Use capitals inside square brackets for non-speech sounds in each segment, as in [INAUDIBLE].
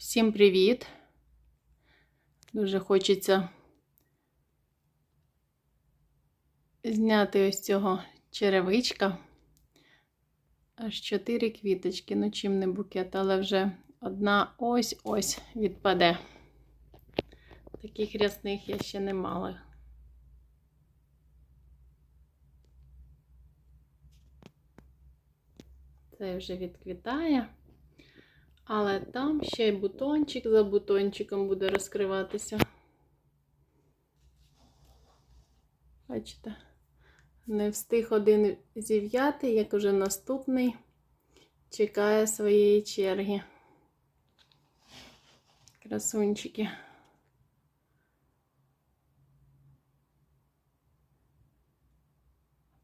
Всім привіт! Дуже хочеться зняти ось цього черевичка. Аж чотири квіточки, ну чим не букет, але вже одна ось-ось відпаде. Таких рясних я ще не мала. Це вже відквітає. Але там ще й бутончик за бутончиком буде розкриватися. Бачите, не встиг один зів'яти, як уже наступний чекає своєї черги. Красунчики.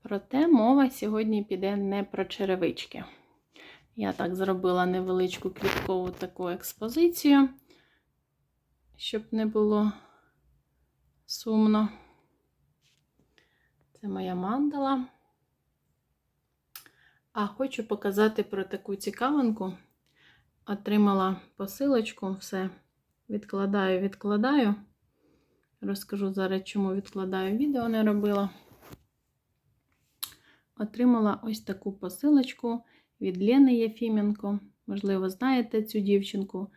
Проте мова сьогодні піде не про черевички. Я так зробила невеличку квіткову таку експозицію, щоб не було сумно. Це моя мандала. А хочу показати про таку цікавинку. Отримала посилочку, все відкладаю, відкладаю. Розкажу зараз, чому відкладаю відео не робила. Отримала ось таку посилочку від Лени Єфіменко. Можливо, знаєте цю дівчинку.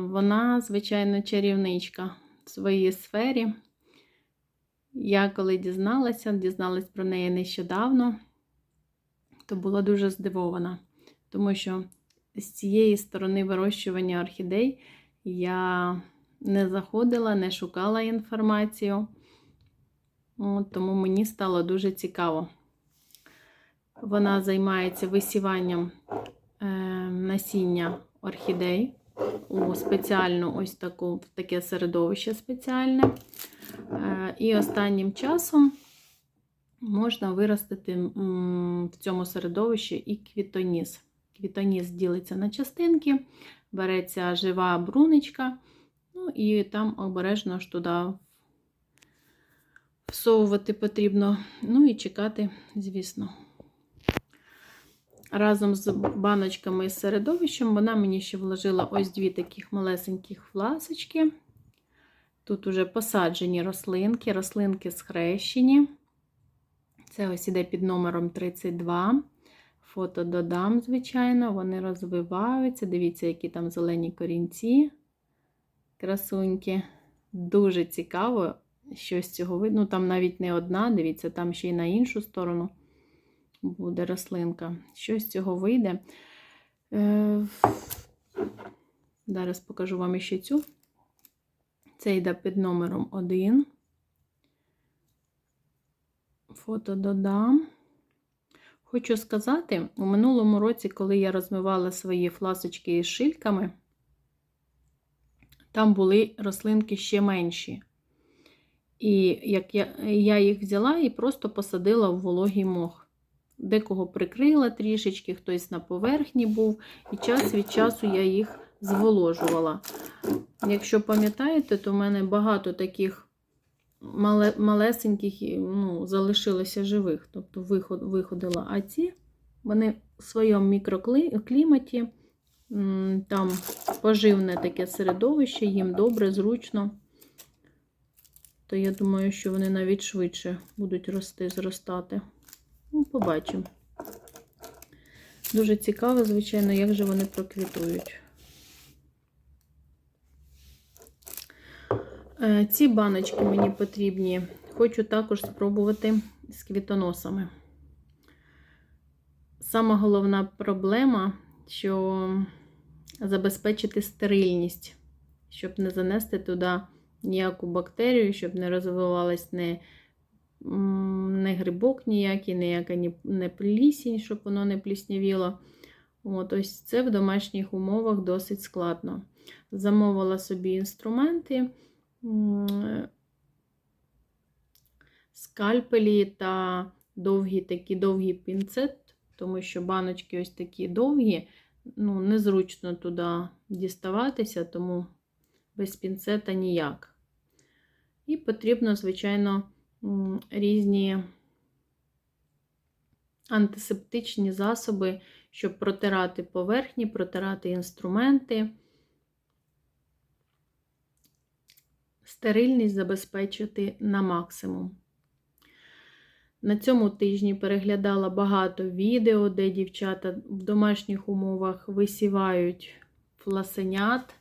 Вона, звичайно, чарівничка в своїй сфері. Я коли дізналася, дізналась про неї нещодавно, то була дуже здивована, тому що з цієї сторони вирощування орхідей я не заходила, не шукала інформацію, тому мені стало дуже цікаво. Вона займається висіванням е, насіння орхідей у спеціальну ось таку, в таке середовище спеціальне. Е, і останнім часом можна виростити в цьому середовищі і квітоніс. Квітоніс ділиться на частинки, береться жива бруничка, ну і там обережно ж туди всовувати потрібно, ну і чекати, звісно. Разом з баночками з середовищем вона мені ще вложила ось дві таких малесеньких фласочки. Тут уже посаджені рослинки, рослинки схрещені. Це ось іде під номером 32. Фото додам, звичайно, вони розвиваються. Дивіться, які там зелені корінці. Красуньки. Дуже цікаво, що з цього видно. Ну, там навіть не одна, дивіться, там ще й на іншу сторону буде рослинка. Що з цього вийде? Е, Зараз покажу вам ще цю. Це йде під номером 1. Фото додам. Хочу сказати, у минулому році, коли я розмивала свої фласочки із шильками, там були рослинки ще менші. І як я, я їх взяла і просто посадила в вологий мох. Декого прикрила трішечки, хтось на поверхні був, і час від часу я їх зволожувала. Якщо пам'ятаєте, то в мене багато таких малесеньких ну, залишилося живих, тобто виходила. А ці вони в своєму мікрокліматі, там поживне таке середовище, їм добре, зручно. То я думаю, що вони навіть швидше будуть рости, зростати. Побачимо. Дуже цікаво, звичайно, як же вони проквітують. Е, ці баночки мені потрібні. Хочу також спробувати з квітоносами. Сама головна проблема, що забезпечити стерильність, щоб не занести туди ніяку бактерію, щоб не розвивалась не не грибок ніякий, ніяка не плісінь, щоб воно не пліснявіло. От, Ось це в домашніх умовах досить складно. Замовила собі інструменти, скальпелі та довгі такі довгі пінцет, тому що баночки ось такі довгі, ну, незручно туди діставатися, тому без пінцета ніяк. І потрібно, звичайно, різні антисептичні засоби, щоб протирати поверхні, протирати інструменти. Стерильність забезпечити на максимум. На цьому тижні переглядала багато відео, де дівчата в домашніх умовах висівають фласенят.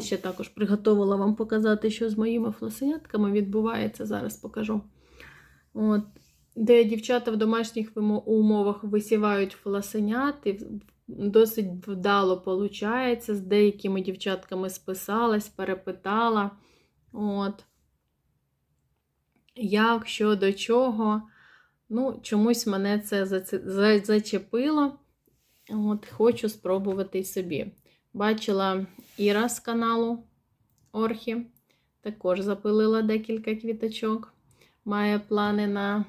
Ще також приготувала вам показати, що з моїми фласенятками відбувається. Зараз покажу. От, де дівчата в домашніх умовах висівають фласенят, і досить вдало виходить. З деякими дівчатками списалась, перепитала. От. Як, що, до чого. Ну, чомусь мене це зачепило. От, хочу спробувати собі. Бачила Іра з каналу Орхі. Також запилила декілька квіточок. Має плани на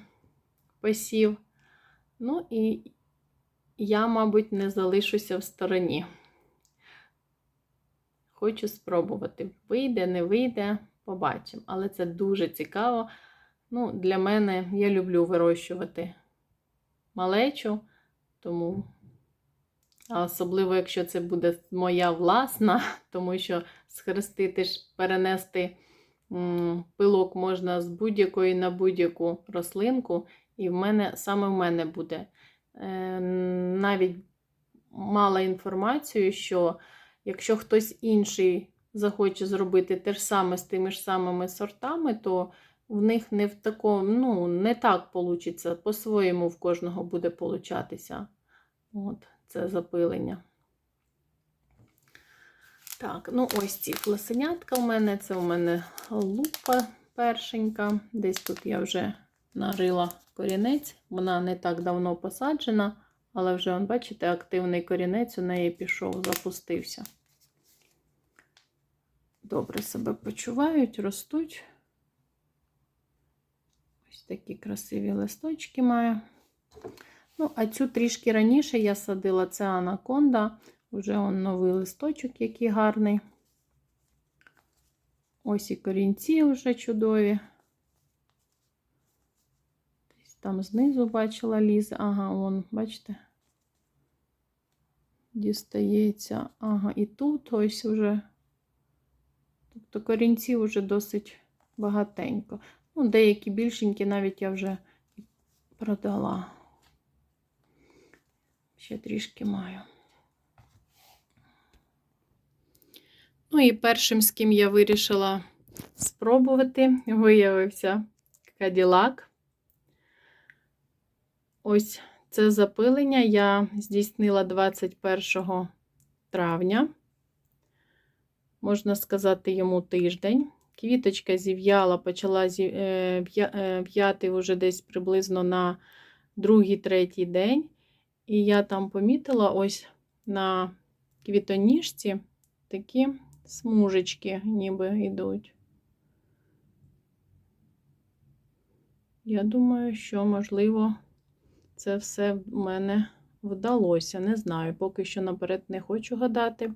посів. Ну і я, мабуть, не залишуся в стороні. Хочу спробувати. Вийде, не вийде, побачимо. Але це дуже цікаво. Ну, для мене я люблю вирощувати малечу, тому, особливо, якщо це буде моя власна, [LAUGHS] тому що схрестити ж, перенести пилок можна з будь-якої на будь-яку рослинку, і в мене саме в мене буде. Е, навіть мала інформацію, що якщо хтось інший захоче зробити те ж саме з тими ж самими сортами, то в них не в такому, ну, не так получиться. По-своєму в кожного буде получатися. От, це запилення. Так, ну ось ці фласенятка у мене. Це у мене лупа першенька. Десь тут я вже нарила корінець. Вона не так давно посаджена, але вже, вон, бачите, активний корінець у неї пішов, запустився. Добре себе почувають, ростуть. Ось такі красиві листочки має. Ну, а цю трішки раніше я садила, це анаконда. Вже он новий листочок, який гарний. Ось і корінці вже чудові. Десь там знизу бачила ліз. Ага, вон, бачите? Дістається. Ага, і тут ось вже. Тобто корінці вже досить багатенько. Ну, деякі більшенькі навіть я вже продала. Ще трішки маю. Ну і першим, з ким я вирішила спробувати, виявився Каділак. Ось це запилення я здійснила 21 травня. Можна сказати, йому тиждень. Квіточка зів'яла, почала в'яти вже десь приблизно на другий-третій день. І я там помітила ось на квітоніжці такі смужечки ніби йдуть. Я думаю, що, можливо, це все в мене вдалося. Не знаю, поки що наперед не хочу гадати.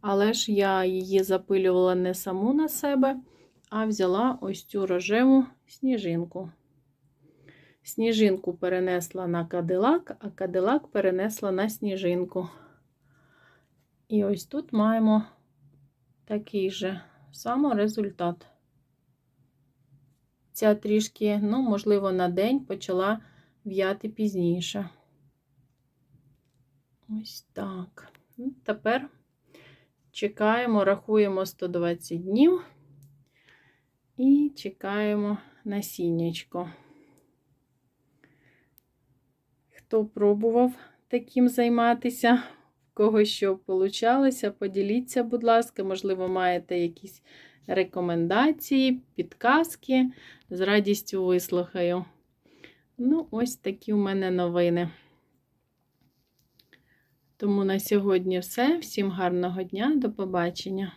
Але ж я її запилювала не саму на себе, а взяла ось цю рожеву сніжинку. Сніжинку перенесла на кадилак, а кадилак перенесла на сніжинку. І ось тут маємо такий же саморезультат. Ця трішки, ну, можливо, на день почала в'яти пізніше. Ось так. Ну, Тепер чекаємо, рахуємо 120 днів і чекаємо насіннячко. Хто пробував таким займатися, в кого що получалося, поділіться, будь ласка, можливо, маєте якісь рекомендації, підказки. З радістю вислухаю. Ну, ось такі у мене новини. Тому на сьогодні все. Всім гарного дня, до побачення!